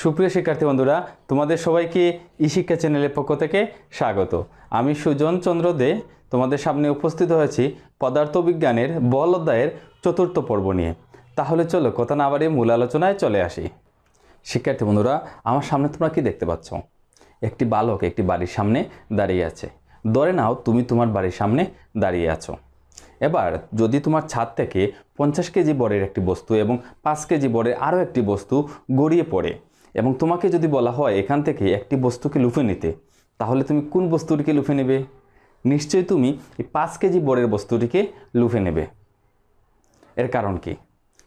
সুপ্রিয় শিক্ষার্থী বন্ধুরা, তোমাদের সবাইকে ই শিক্ষা চ্যানেলের পক্ষ থেকে স্বাগত। আমি সুজন চন্দ্র দে, তোমাদের সামনে উপস্থিত হয়েছি পদার্থবিজ্ঞানের বল অধ্যায়ের চতুর্থ পর্ব নিয়ে। তাহলে চলো কথা না বাড়িয়ে মূল আলোচনায় চলে আসি। শিক্ষার্থী বন্ধুরা, আমার সামনে তোমরা কি দেখতে পাচ্ছ? একটি বালক একটি বাড়ির সামনে দাঁড়িয়ে আছে। ধরে নাও তুমি তোমার বাড়ির সামনে দাঁড়িয়ে আছো। এবার যদি তোমার ছাদ থেকে পঞ্চাশ কেজি বরের একটি বস্তু এবং পাঁচ কেজি বরের আরও একটি বস্তু গড়িয়ে পড়ে এবং তোমাকে যদি বলা হয় এখান থেকে একটি বস্তুকে লুফে নিতে, তাহলে তুমি কোন বস্তুটিকে লুফে নেবে? নিশ্চয়ই তুমি এই পাঁচ কেজি বরের বস্তুটিকে লুফে নেবে। এর কারণ কি?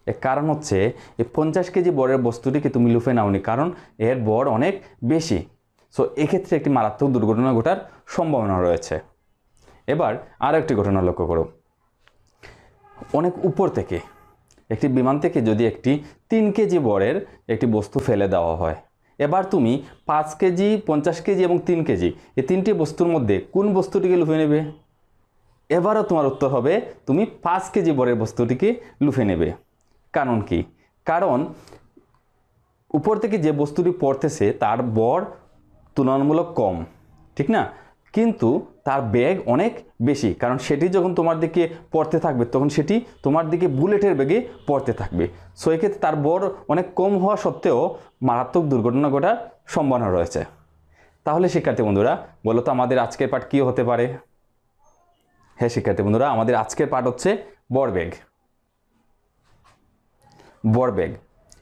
এর কারণ হচ্ছে এই পঞ্চাশ কেজি বরের বস্তুটিকে তুমি লুফে নাওনি, কারণ এর বর অনেক বেশি। সো এক্ষেত্রে একটি মারাত্মক দুর্ঘটনা ঘটার সম্ভাবনা রয়েছে। এবার আরও একটি ঘটনা লক্ষ্য করো। অনেক উপর থেকে একটি বিমান থেকে যদি একটি তিন কেজি বরের একটি বস্তু ফেলে দেওয়া হয়, এবার তুমি পাঁচ কেজি, পঞ্চাশ কেজি এবং তিন কেজি, এই তিনটি বস্তুর মধ্যে কোন বস্তুটিকে লুফে নেবে? এবারও তোমার উত্তর হবে, তুমি পাঁচ কেজি বরের বস্তুটিকে লুফে নেবে। কারণ কি? কারণ উপর থেকে যে বস্তুটি পড়তেছে তার বর তুলনামূলক কম, ঠিক না? কিন্তু তার ব্যাগ অনেক বেশি। কারণ সেটি যখন তোমার দিকে পড়তে থাকবে, তখন সেটি তোমার দিকে বুলেটের বেগে পড়তে থাকবে। সো এক্ষেত্রে তার বর অনেক কম হওয়া সত্ত্বেও মারাত্মক দুর্ঘটনা ঘটার সম্ভাবনা রয়েছে। তাহলে শিক্ষার্থী বন্ধুরা, বলো তো আমাদের আজকের পাঠ কী হতে পারে? হ্যাঁ শিক্ষার্থী বন্ধুরা, আমাদের আজকের পাঠ হচ্ছে বরবেগ বরবেগ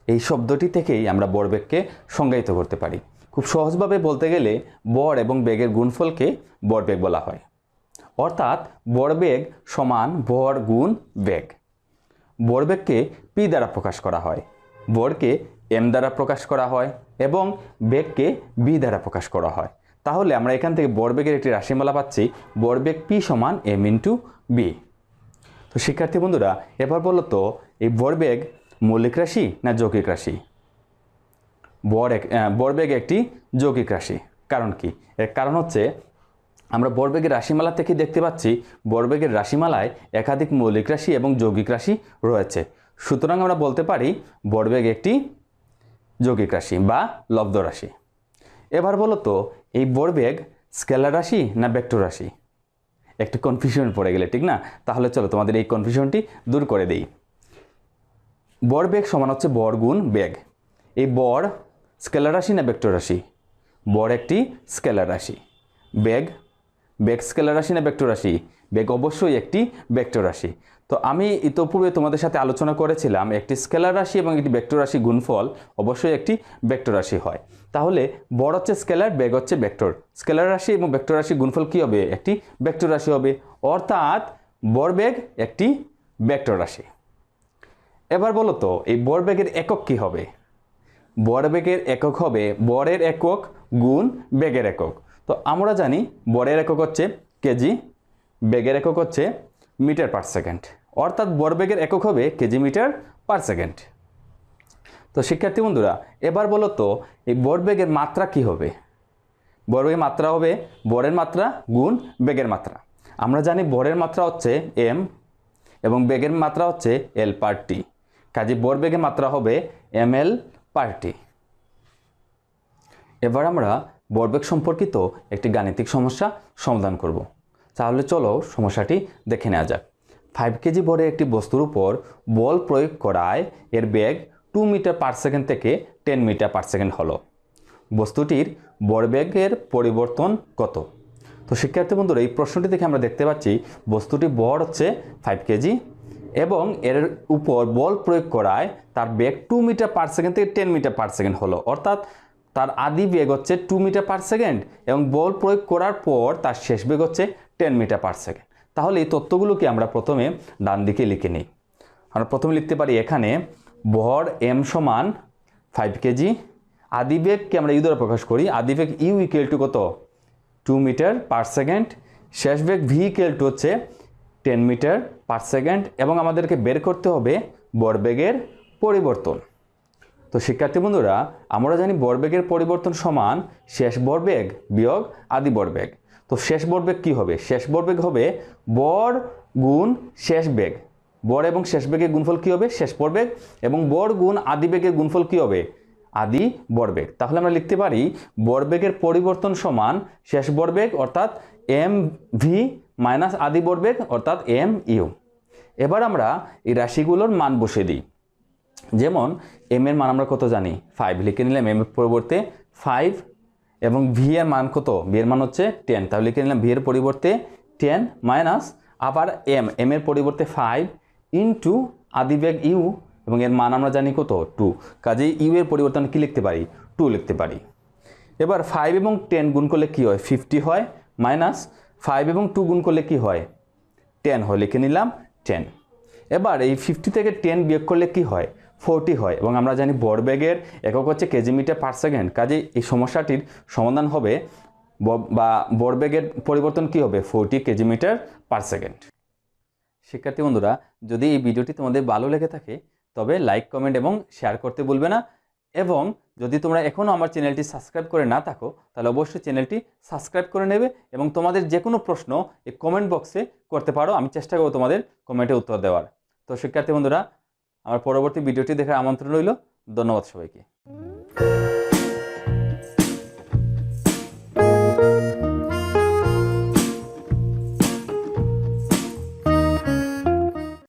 এই শব্দটি থেকেই আমরা বরবেগকে সংজ্ঞায়িত করতে পারি। খুব সহজভাবে বলতে গেলে বর এবং বেগের গুণফলকে বরবেগ বলা হয়। অর্থাৎ বরবেগ সমান বর গুণ বেগ। বরবেগকে পি দ্বারা প্রকাশ করা হয়, বরকে এম দ্বারা প্রকাশ করা হয় এবং বেগকে বি দ্বারা প্রকাশ করা হয়। তাহলে আমরা এখান থেকে বরবেগের একটি রাশিমালা পাচ্ছি, বরবেগ পি সমান এম ইন্টু বি তো শিক্ষার্থী বন্ধুরা, এবার বলো তো, এই বরবেগ মৌলিক রাশি না যৌগিক রাশি? বর এক বরবেগ একটি যৌগিক রাশি। কারণ কি? এর কারণ হচ্ছে, আমরা বরবেগের রাশিমালা থেকে দেখতে পাচ্ছি, বরবেগের রাশিমালায় একাধিক মৌলিক রাশি এবং যৌগিক রাশি রয়েছে। সুতরাং আমরা বলতে পারি, বরবেগ একটি যৌগিক রাশি বা লব্ধ রাশি। এবার বলো তো, এই বরবেগ স্কেলার রাশি না ভেক্টর রাশি? একটু কনফিউশন পড়ে গেলে, ঠিক না? তাহলে চলো তোমাদের এই কনফিউশনটি দূর করে দেই। বর বেগ সমান হচ্ছে বর গুণ বেগ। এই বর স্কেলার রাশি না ভেক্টর রাশি? বর একটি স্কেলার রাশি। বেগ? বেগ স্কেলার রাশি না ভেক্টর রাশি? বেগ অবশ্যই একটি ভেক্টর রাশি। তো আমি ইতোপূর্বে তোমাদের সাথে আলোচনা করেছিলাম, একটি স্কেলার রাশি এবং একটি ভেক্টর রাশি গুণফল অবশ্যই একটি ভেক্টর রাশি হয়। তাহলে বড় হচ্ছে স্কেলার, বেগ হচ্ছে ভেক্টর। স্কেলার রাশি এবং ভেক্টর রাশি গুণফল কী হবে? একটি ভেক্টর রাশি হবে। অর্থাৎ বর বেগ একটি ভেক্টর রাশি। এবার বলো তো, এই বরবেগের একক কী হবে? বরবেগের একক হবে বরের একক গুণ বেগের একক। তো আমরা জানি বরের একক হচ্ছে কেজি, বেগের একক হচ্ছে মিটার পার সেকেন্ড। অর্থাৎ বরবেগের একক হবে কেজি মিটার পার সেকেন্ড। তো শিক্ষার্থী বন্ধুরা, এবার বলো তো, এই বরবেগের মাত্রা কি হবে? বরবেগের মাত্রা হবে বরের মাত্রা গুণ বেগের মাত্রা। আমরা জানি বরের মাত্রা হচ্ছে এম এবং বেগের মাত্রা হচ্ছে এল পার টি। কাজে বর বেগের মাত্রা হবে এম এল পার টি এবার আমরা বরবেগ সম্পর্কিত একটি গাণিতিক সমস্যা সমাধান করব। তাহলে চলো সমস্যাটি দেখে নেওয়া যাক। ফাইভ কেজি বরের একটি বস্তুর উপর বল প্রয়োগ করায় এর বেগ টু মিটার পার সেকেন্ড থেকে টেন মিটার পার সেকেন্ড হলো। বস্তুটির বরবেগের পরিবর্তন কত? তো শিক্ষার্থী বন্ধুরা, এই প্রশ্নটি থেকে আমরা দেখতে পাচ্ছি বস্তুটি বর হচ্ছে ফাইভ কেজি এবং এর উপর বল প্রয়োগ করায় তার বেগ টু মিটার পার সেকেন্ড থেকে টেন মিটার পার সেকেন্ড হলো। অর্থাৎ তার আদি বেগ হচ্ছে টু মিটার পার সেকেন্ড এবং বল প্রয়োগ করার পর তার শেষ বেগ হচ্ছে টেন মিটার পার সেকেন্ড তাহলে এই তথ্যগুলোকে আমরা প্রথমে ডান দিকে লিখে নিই। আমরা প্রথমে লিখতে পারি এখানে ভর এম সমান ফাইভ কেজি আদিবেগকে আমরা ইউ দ্বারা প্রকাশ করি। আদিবেগ ইউ ইকুয়াল টু কত? টু মিটার পার সেকেন্ড শেষ বেগ ভি ইকুয়াল টু হচ্ছে টেন মিটার পার সেকেন্ড এবং আমাদেরকে বের করতে হবে বরবেগের পরিবর্তন। তো শিক্ষার্থী বন্ধুরা, আমরা জানি বরবেগের পরিবর্তন সমান শেষ বরবেগ বিয়োগ আদি বরবেগ তো শেষ বরবেগ কি হবে? শেষ বরবেগ হবে বর গুণ শেষ বেগ। বর এবং শেষ বেগের গুণফল কি হবে? শেষ বরবেগ এবং বর গুণ আদি বেগের গুণফল কি হবে? আদি বরবেগ তাহলে আমরা লিখতে পারি বরবেগের পরিবর্তন সমান শেষ বরবেগ অর্থাৎ এম ভি মাইনাস আদি বরবেগ অর্থাৎ এম ইউ। এবার আমরা এই রাশিগুলোর মান বসে দিই। যেমন এম এর মান আমরা কত জানি? ফাইভ লিখে নিলাম এম এর পরিবর্তে ফাইভ এবং ভি এর মান কত? ভি এর মান হচ্ছে টেন তাহলে লিখে নিলাম ভি এর পরিবর্তে টেন মাইনাস আবার এম এম এর পরিবর্তে ফাইভ ইন্টু আদিবেগ ইউ এবং এর মান আমরা জানি কত? টু কাজেই ইউ এর পরিবর্তন কি লিখতে পারি? টু লিখতে পারি। এবার ফাইভ এবং টেন গুণ করলে কি হয়? ফিফটি হয় মাইনাস ফাইভ এবং টু গুণ করলে কি হয়? টেন হয়, লিখে নিলাম টেন এবার এই ফিফটি থেকে টেন বিয়োগ করলে কি হয়? ফোরটি হয়, এবং আমরা জানি বড় বরবেগের একক হচ্ছে কেজি মিটার পার সেকেন্ড কাজে এই সমস্যাটির সমাধান হবে ব- বা বরবেগের পরিবর্তন কি হবে? Forty KG metre per second শিক্ষার্থী বন্ধুরা, যদি এই ভিডিওটি তোমাদের ভালো লেগে থাকে, তবে লাইক কমেন্ট এবং শেয়ার করতে ভুলবে না। এবং যদি তোমরা এখনও আমার চ্যানেলটি সাবস্ক্রাইব করে না থাকো, তাহলে অবশ্যই চ্যানেলটি সাবস্ক্রাইব করে নেবে এবং তোমাদের যে কোনো প্রশ্ন এই কমেন্ট বক্সে করতে পারো। আমি চেষ্টা করব তোমাদের কমেন্টে উত্তর দেওয়ার। তো শিক্ষার্থী বন্ধুরা, আমার পরবর্তী ভিডিওটি দেখার আমন্ত্রণ রইল। ধন্যবাদ সবাইকে।